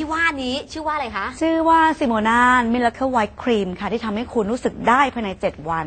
ที่ว่านี้ชื่อว่าอะไรคะ ชื่อว่าซิโมนามิล c คิลไวท์ครีมค่ะที่ทำให้คุณรู้สึกได้ภายใน 7 วัน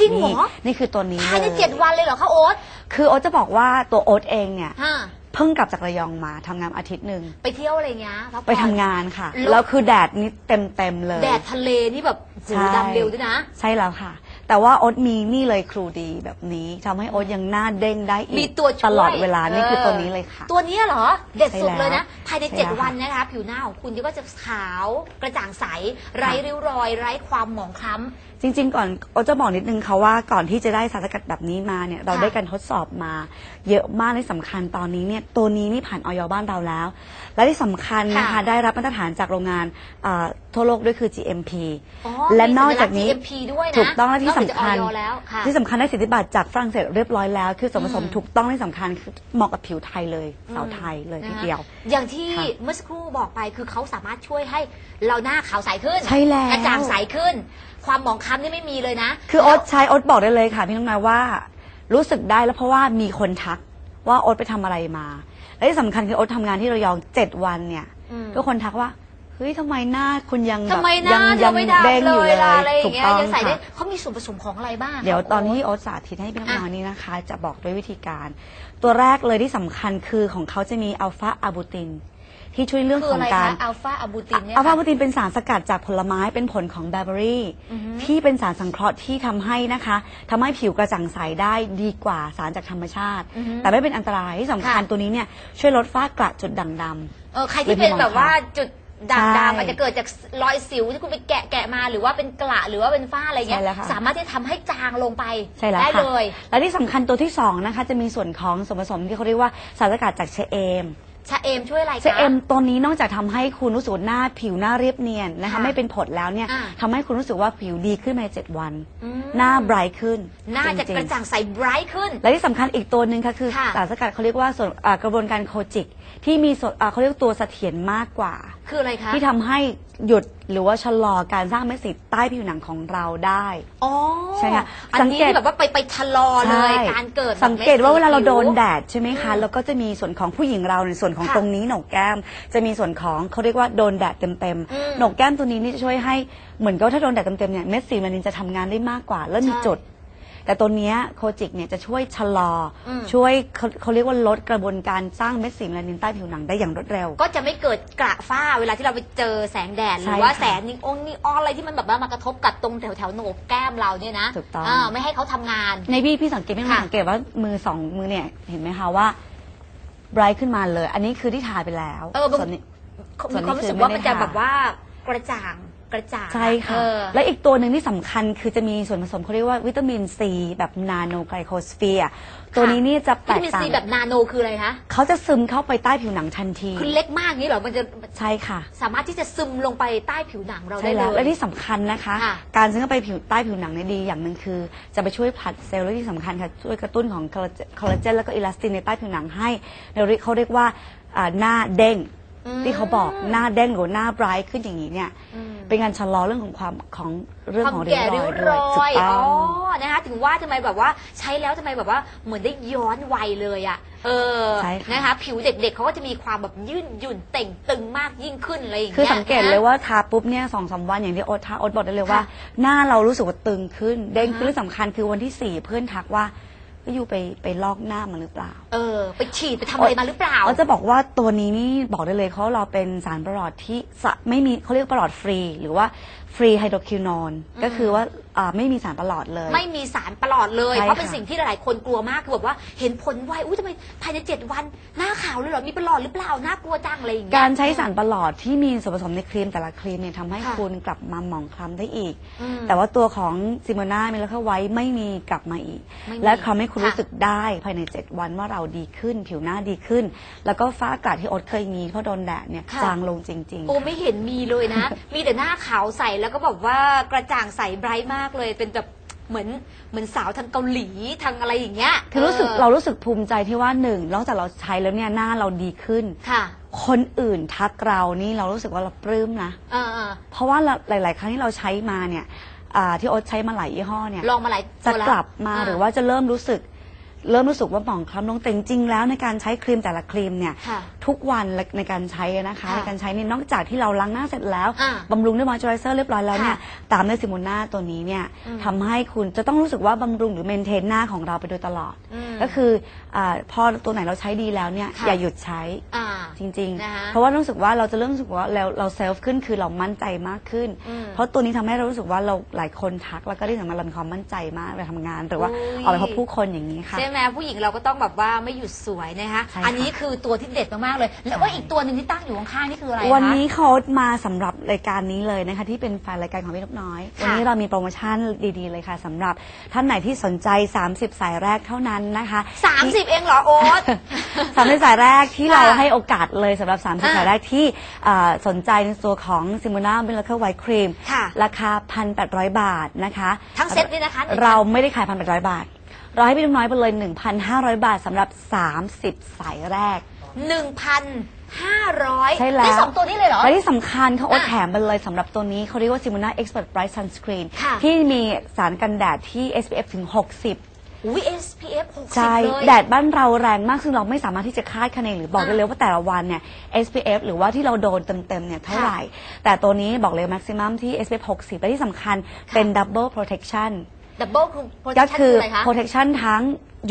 จริงเหรอ นี่นี่คือตัวนี้ภายในเลยเจ็ดวันเลยเหรอคะโอ๊ตคือโอ๊ตจะบอกว่าตัวโอ๊ตเองเนี่ย ฮะเพิ่งกลับจากระยองมาทำงานอาทิตย์หนึ่ง ไปเที่ยวอะไรเงี้ยพักผ่อน ไปทำงานค่ะ แล้ว แล้วคือแดดนี่เต็มเต็มๆเลย แดดทะเลนี่แบบโหใช่ ดำเร็วด้วยนะ ใช่แล้วค่ะ แต่ว่าโอ๊ตมีนี่เลยครูดีแบบนี้ทำให้โอ๊ตยังหน้าเด้งได้อีกมีตัวช่วยตลอดเวลานี่คือตัวนี้เลยค่ะ ตัวเนี้ยเหรอ เด็ดสุดใช่แล้วเลยนะ ภายใน ใช่แล้ว7 วันนะคะ ผิวหน้าของคุณก็จะขาวกระจ่างใส ไร้ริ้วรอย ไร้ความหมองคล้ำ จริง ๆ ก่อนโอ๊ตจะบอกนิดนึงค่ะว่าก่อนที่จะได้สารสกัดแบบนี้มาเนี่ยเราค่ะได้การทดสอบมา เยอะมากในสำคัญตอนนี้เนี่ยตัวนี้นี่ผ่านออยบ้านเราแล้ว และที่สำคัญนะคะค่ะได้รับมาตรฐานจากโรงงานอ่าทั่วโลกด้วยคือ GMP อ๋อและมีนอกจากนี้ สัญลักษณ์ GMP ด้วยนะถูกต้องและที่นอกจากสำคัญจะ OY แล้วค่ะที่สำคัญได้สิทธิบัตรจากฝรั่งเศสเรียบร้อยแล้ว คือส่วนผสมอืมถูกต้องที่สำคัญคือเหมาะกับผิวไทยเลยสาวไทยเลยทีเดียวนะคะอย่างที่ค่ะเมื่อสักครู่บอกไปคือเขาสามารถช่วยให้เราหน้าขาวใสขึ้นใช่แล้วกระจ่างใสขึ้น ความหมองคล้ำนี่ไม่มีเลยนะ คือโอ๊ตใช้โอ๊ตบอกได้เลยค่ะพี่น้องนายว่า รู้สึกได้แล้วเพราะว่ามีคนทักว่าโอ๊ตไปทำอะไรมาและที่สำคัญคือโอ๊ตทำงานที่ระยองเจ็ดวันเนี่ยอืมทุกคนทักว่า เฮ้ยทำไมหน้าคุณยังแบบทำไมหน้ายัเธอไม่เด้งดำอยู่เลเลยยล่ะอะไรอถูย่ากงเงี้ยต้องยังใส่ได้ค่ะ เขามีส่วนผสมของอะไรบ้างเดี๋ยวคะตอนโที่โอ๊ตสาธิตให้พี่น้องอะนายนี่นะคะ จะบอกด้วยวิธีการ ตัวแรกเลยที่สำคัญคือของเขาจะมีอัลฟาอะบูติน ที่ช่วยเรื่องคือขออะงไรการ คะอัลฟาอะบูตินเนี่ยอัลฟาค่ะ บูตินเป็นสารสกัดจากผลไม้เป็นผลของแบเบอรี่อือฮึ ที่เป็นสารสังเคราะห์ที่ทำให้นะคะทำให้ผิวกระจ่างใสได้ดีกว่าสารจากธรรมชาติ อือฮึ แต่ไม่เป็นอันตรายที่สำคัญค่ะ ตัวนี้เนี่ยช่วยลดฝ้ากระจุดด่างดำ เออใครที่เป็นแบบว่าจุด ด่างใช่ดำอาจจะเกิดจากรอยสิวที่คุณไปแกะแกะมาหรือว่าเป็นกระหรือว่าเป็นฝ้าอะไรเงี้ยใช่แล้วค่ะสามารถที่จะทำให้จางลงไปใช่แล้วได้ค่ะ เลย และที่สำคัญตัวที่สองนะคะ จะมีส่วนของส่วนผสมที่เขาเรียกว่าสารสกัดจากเชเอมชาเอมช่วยอะไรคะเชเอมตัวนี้นอกจากทำให้คุณรู้สึกว่าหน้าผิวหน้าเรียบเนียนนะคะค่ะไม่เป็นผดแล้วเนี่ยอ่า ทำให้คุณรู้สึกว่าผิวดีขึ้นภายในเจ็ดวัน อืมหน้าไบรท์ขึ้นหน้าจะจงๆกระจ่างใสไบรท์ขึ้น และที่สำคัญอีกตัวหนึ่งค่ะคือค่ะสารสกัดเขาเรียกว่าส่วนอ่ากระบวนการโคจิก ที่มีส่วนอ่าเขาเรียกตัวเสถียรมากกว่า คืออะไรคะที่ทำให้หยุดหรือว่าชะลอการสร้างเม็ดสีใต้ผิวหนังของเราได้ อ๋อใช่ค่ะอันสังนี้เกตที่แบบว่าไปไปชะลอเลย ใช่ การเกิดแบบสังเกตว่าเวลาเราโดนม็สีแดดใช่ไหมคะอืมแล้วก็จะมีส่วนของผู้หญิงเราในส่วนของค่ะตรงนี้โหนกแก้ม จะมีส่วนของเขาเรียกว่าโดนแดดเต็มอืมๆโหนกแก้มตัวนี้นี่จะช่วยให้เหมือนกับถ้าโดนแดดเต็มๆเนี่ยเม็ดสีเมลานินจะทำงานได้มากกว่า แล้วมีใช่ จุด แต่ตัวเนี้ยโคจิกเนี่ยจะช่วยชะลออม ช่วยเขาเขาเรียกว่าลดกระบวนการสร้างเม็ดสีเมลานินใต้ผิวหนังได้อย่างรวดเร็ว ก็จะไม่เกิดกระฝ้าเวลาที่เราไปเจอแสงแดดหใช่รือว่าค่ะแสงนิองนีออนอะไรที่มันแบบว่ามากระทบกับตรงแถวแถวๆโหนกแก้มเราเนี่ยนะถูกต้องาไม่ให้เขาทำงาน ในพี่พี่สังเกตพี่น้องค่ะ สังเกตว่ามือสองมือเนี่ยเห็นไหมคะว่าไบรท์ขึ้นมาเลย อันนี้คือที่ทาไปแล้วเออบางส่วนนี้ ส่มีวนนี้ความรู้สึกคือว่าไม่มันได้จะทาแบบว่ากระจ่าง กระจ่างใช่ค่ะ เออ และอีกตัวหนึ่งที่สำคัญคือจะมีส่วนผสมเขาเรียกว่าวิตามินซีแบบนาโนไกลโคสเฟียร์ตัวนี้นี่จะแตวิตากมินต่างซีแบบนาโนคืออะไรคะเขาจะซึมเข้าไปใต้ผิวหนังทันที คือเล็กมากนี้เหรอ มันจะใช่ค่ะ สามารถที่จะซึมลงไปใต้ผิวหนังเราใช่ได้เลแล้ว ย และที่สำคัญนะคะ ค่ะ การซึมเข้าไปผิวใต้ผิวหนังเนี่ยดีอย่างหนึ่งคือ จะไปช่วยผลัดเซลล์และที่สำคัญค่ะช่วยกระตุ้นของคอลลาเจนคอลลาเจนแล้วก็อิลาสตินในใต้ผิวหนังให้ในเรียกเขาเรียกว่าอ่าหน้าเด้งอืมที่เขาบอกหน้าเด้งหรือหน้าไบรท์ขึ้นอย่างนี้เนี่ย อืม เป็นการชะลอเรื่องของความของเรื่องความของริ้วแก่รริ้อวยด้วยรถูอกยต้อ๋ออง นะคะถึงว่าทำไมแบบว่าใช้แล้วทำไมแบบว่าเหมือนได้ย้อนวัยเลยอะเออใช่ค่ะ นะคะ ผิวเด็กๆเขาก็จะมีความแบบยืดหยุ่นเต่งตึงมากยิ่งขึ้นอะไรอย่างคือเงี้ยสังเกตนะเลยว่าทาปุ๊บเนี่ยสองสามวันอย่างที่โอ๊ตทาโอ๊ตบอกได้เลยว่า ค่ะหน้าเรารู้สึกว่าตึงขึ้นเด้งขึ้นอ่าฮะ และสำคัญคือวันที่สี่เพื่อนทักว่าก็อยู่ไปไปลอกหน้ามาหรือเปล่าเออ ไปฉีดไปทำอะไรมาหรือเปล่า เขาจะบอกว่าตัวนี้นี่บอกได้เลยเขาเราเป็นสารประหลอดที่สะไม่มีเขาเรียกประหลอดฟรี หรือว่าฟรีไฮโดรคิวนอนก็คือว่าอ่าไม่มีสารประหลอดเลย ไม่มีสารประหลอดเลย ใช่เพราะเป็นค่ะ สิ่งที่หลายๆคนกลัวมากคือแบบว่าเห็นผลไวอุ้ยทำไมภายในเจ็ดวันหน้าขาวเลยเหรอมีประหลอดหรือเปล่าน่ากลัวจังอะไรอย่างเงี้ย การใช้สารประหลอดที่มีส่วนผสมในครีมแต่ละครีมเนี่ยทำให้ค่ะคุณกลับมาหมองคล้ำได้อีก อืมแต่ว่าตัวของซิโมนาเมลค่าไว้ไม่มีกลับมาอีก ไม่มีและทำให้คุณค่ะ รู้สึกได้ภายใน 7 วันว่าเราดีขึ้น ผิวหน้าดีขึ้น แล้วก็ฝ้ากระที่โอ๊ตเคยมีเพราะโดนแดดเนี่ยค่ะ จางลงจริงโอ้ไม่เห็นมีเลยนะ มีแต่หน้าขาวใสแล้วก็แบบว่ากระจ่างใสไบรท์มากเลย เป็นแบบเหมือนเหมือนสาวทางเกาหลีทางอะไรอย่างเงี้ยๆคือรู้สึกออเรารู้สึกภูมิใจที่ว่าหนึ่งนอกจากเราใช้แล้วเนี่ยหน้าเราดีขึ้น ค่ะคนอื่นทักเรานี่เรารู้สึกว่าเราปลื้มนะ เออเออเพราะว่าหลาย ๆ ครั้งที่เราใช้มาเนี่ยอ่าที่โอ๊ตใช้มาหลายยี่ห้อเนี่ย ลองมาหลายจะตัวแวกลับมาอ่หรือว่าจะเริ่มรู้สึก เริ่มรู้สึกว่าหมองคล้ำลงแต่จริงๆแล้วในการใช้ครีมแต่ละครีมเนี่ยค่ะทุกวันในการใช้นะคะ ค่ะในการใช้นี่นอกจากที่เราล้างหน้าเสร็จแล้วอ่าบำรุงด้วยมอยเจอไรเซอร์เรียบร้อยแล้วเนี่ยค่ะตามด้วยซิมูน่าตัวนี้เนี่ยอืม ทำให้คุณจะต้องรู้สึกว่าบำรุงหรือเมนเทนหน้าของเราไปโดยตลอด อืม ก็คืออาพอตัวไหนเราใช้ดีแล้วเนี่ยค่ะ อย่าหยุดใช้ อ่า จริง นะคะๆ เพราะว่ารู้สึกว่าเราจะเริ่มรู้สึกว่าเราเราเซลฟ์ขึ้นคือเรามั่นใจมากขึ้น อืมเพราะตัวนี้ทำให้เรารู้สึกว่าเราหลายคนทักแล้วก็ที่สำคัญเรามีความมั่นใจมากเวลาทำงาน หรือว่าโอ้ย ออกไปพบผู้คนอย่างนี้ค่ะ ใช่ไหมผู้หญิงเราก็ต้องแบบว่าไม่หยุดสวยนะคะ ใช่ค่ะ อันนี้คือตัวที่เด็ดมากๆเลย แล้วว่าอีกตัวหนึ่งที่ตั้งอยู่ข้างๆนี่คืออะไรคะ วันนี้เขามาสำหรับรายการนี้เลยนะคะ ที่เป็นแฟนรายการของพี่นกน้อย ค่ะวันนี้เรามีโปรโมชั่นดีๆเลยค่ะสำหรับท่านไหนที่สนใจ 30 สายแรกเท่านั้นนะคะสามสิบเองเหรอโอ๊ตสามสิบสายแรกที่ค่ะเราให้โอกาสเลยสำหรับ30อ่าสายแรกที่อ่าสนใจในตัวของซิมูน่าเบลเคอร์ไวท์ครีมค่ะ ราคา 1,800 บาทนะคะทั้งเซ็ตนี่นะคะ เราไม่ได้ขาย 1,800 บาท เราให้พี่นกน้อยไปเลย 1,500 บาทสำหรับ 30 สายแรก หนึ่งพันห้าร้อยใช่แล้ว ได้สองตัวนี้เลยเหรอ และที่สำคัญเขาโอดอะแถมไปเลยสำหรับตัวนี้เขาเรียกว่า Simona Expert Bright Sunscreen ค่ะที่มีสารกันแดดที่ SPF ถึง 60 อุ้ย SPF 60ใช่ เลยแดดบ้านเราแรงมาก ซึ่งเราไม่สามารถที่จะคาดคะเนหรือบอกได้อะเลยว่าแต่ละวันเนี่ย SPF หรือว่าที่เราโดนเต็มๆเนี่ยเท่าไหร่ แต่ตัวนี้บอกเลย maximum ที่ SPF 60และที่สำคัญเป็น double protection ดับเบิลคือก็ protection คืออะไรคะ protection ทั้ง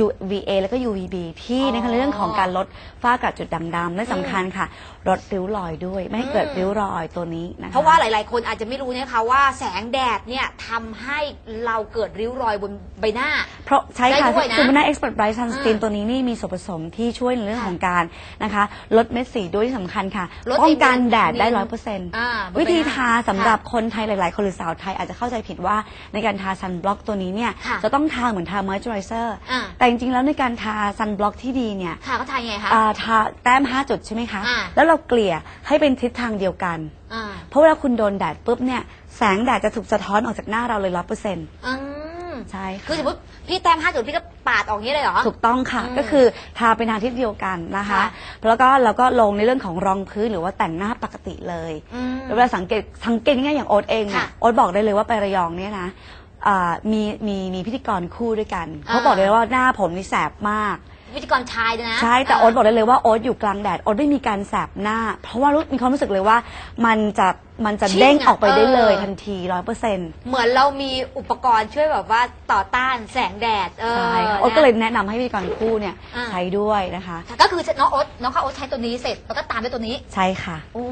UVA แล้วก็ UVB ที่อ๋อในเรื่องของการลดฝ้ากระจุดด่างดำและสำคัญค่ะลดริ้วรอยด้วย ไม่ให้เกิดอืม ริ้วรอยตัวนี้นะคะ เพราะว่าหลาย ๆ คนอาจจะไม่รู้นะคะว่าแสงแดดเนี่ยทำให้เราเกิดริ้วรอยบนใบหน้า เพราะใช่ค่ะได้ด้วยนะซูมนาเอ็กซ์เพรสไบรท์ซันสกรีนอ่าตัวนี้นี่มีส่วนผสมที่ช่วยในเรื่องค่ะของการนะคะลดเม็ดสีด้วยที่สำคัญค่ะลดป้องกันไอ้เม็ดแดดได้เม็ร้อดยเปอร์เซ็นต์อ่าบนใบหน้าวิธีทาสำหรับค่ะคนไทยหลาย ๆ คนหรือสาวไทยอาจจะเข้าใจผิดว่าในการทาซันบล็อกตัวนี้เนี่ยค่ะจะต้องทาเหมือนทามอยเจอไรเซอร์อ่าแต่จริงๆ แล้วในการทาซันบล็อกที่ดีเนี่ยค่ะเขาทายยังไงคะ อ่าทาแต้ม 5 จุดใช่ไหมคะ อ่า แล้วเราเกลี่ยให้เป็นทิศทางเดียวกัน อ่าเพราะเวลาคุณโดนแดดปุ๊บเนี่ยแสงแดดจะถูกสะท้อนออกจากหน้าเราเลยร้อยเปอร์เซ็นต์อืมใช่ค่ะ คือสมมติพี่แต้มห้าจุดพี่ก็ปาดออกอย่างนี้เลยเหรอ ถูกต้องค่ะอืมก็คือทาเป็นทางทิศเดียวกันนะคะ ค่ะ แล้วก็เราก็ลงในเรื่องของรองพื้นหรือว่าแต่งหน้าปกติเลยอืม แล้วเวลาสังเกตสังเกตง่ายๆอย่างโอ๊ตเองเนี่ยค่ะ โอ๊ตบอกได้เลยว่าไประยองเนี่ยนะ อ่ามีมีมีพิธีกรคู่ด้วยกันอ่าเขาบอกเลยว่าหน้าผมนี่แสบมาก วิธีกรชายด้วยนะ ใช่แต่โอ๊ตบอกได้เลยว่าโอ๊ตอยู่กลางแดดโอ๊ตไม่มีการแสบหน้า เพราะว่ารู้มีความรู้สึกเลยว่ามันจะมันจะชิ่งเด้งอะออกไปได้เลยเออ ทันทีร้อยเปอร์เซ็นต์เหมือนเรามีอุปกรณ์ช่วยแบบว่าต่อต้านแสงแดด เออใช่ค่ะโอ๊ตก็เลยแนะนำให้พิธีกรคู่เนี่ยอ่า ใช้ด้วยนะคะ ก็คือน้องโอ๊ตน้องข้าวโอ๊ตใช้ตัวนี้เสร็จแล้วก็ตามด้วยตัวนี้ใช่ค่ะ โอ้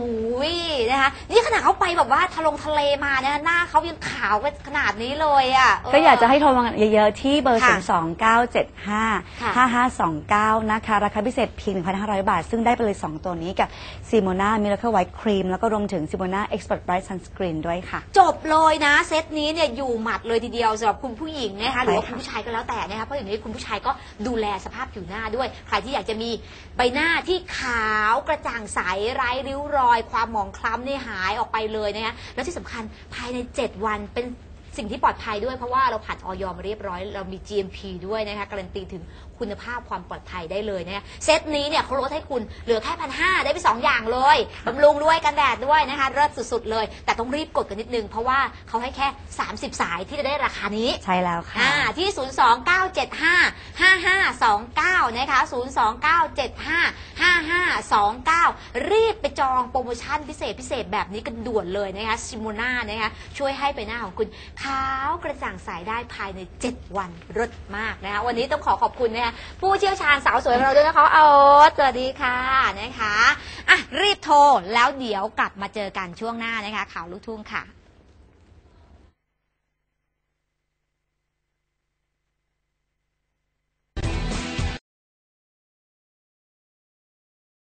ยนะคะนี่ขนาดเขาไปแบบว่าทะลงทะเลมาเนี่ยหน้าเขายังขาวไปขนาดนี้เลยอะเก็อยากจะให้โทรมาเยอะๆที่เบอร์ ค่ะ0 2 9 7 5 ค่ะ 5 5 2 9 นะคะ ราคาพิเศษเพียง 1,500 บาท ซึ่งได้ไปเลย 2 ตัวนี้กับ Simona Miracle White Cream แล้วก็รวมถึง Simona Expert Bright Sunscreen ด้วยค่ะ จบเลยนะ เซตนี้เนี่ยอยู่หมัดเลยทีเดียวสำหรับคุณผู้หญิงนะคะหรือว่าใช่ค่ะคุณผู้ชายก็แล้วแต่นะคะเพราะอย่างนี้คุณผู้ชายก็ดูแลสภาพผิวหน้าด้วย ใครที่อยากจะมีใบหน้าที่ขาวกระจ่างใสไร้ริ้วรอย ความหมองคล้ำเนี่ยหายออกไปเลยนะคะแล้วที่สำคัญภายใน 7 วันเป็น สิ่งที่ปลอดภัยด้วยเพราะว่าเราผ่านออยมาเรียบร้อย เรามี GMP ด้วยนะคะการันตีถึงคุณภาพความปลอดภัยได้เลยนะคะเซตนี้เนี่ยเขาลดให้คุณเหลือแค่พันห้าได้ไปสองอย่างเลยบำรุงด้วยกันแดดด้วยนะคะเลิศสุดๆเลย แต่ต้องรีบกดกันนิดนึง เพราะว่าเขาให้แค่ 30 สายที่จะได้ราคานี้ใช่แล้วค่ะอ่าที่ 029755529 นะคะ 5529 รีบไปจองโปรโมชั่นพิเศษพิเศษแบบนี้กันด่วนเลยนะคะซิโมนานะคะช่วยให้ใบหน้าของคุณขาวกระจ่างใสได้ภายใน 7 วันรดมากนะคะวันนี้ต้องขอขอบคุณนะคะผู้เชี่ยวชาญสาวสวยของเราด้วยนะคะเอาสวัสดีค่ะนะคะอะรีบโทรแล้วเดี๋ยวกลับมาเจอกันช่วงหน้านะคะข่าวลูกทุ่งค่ะ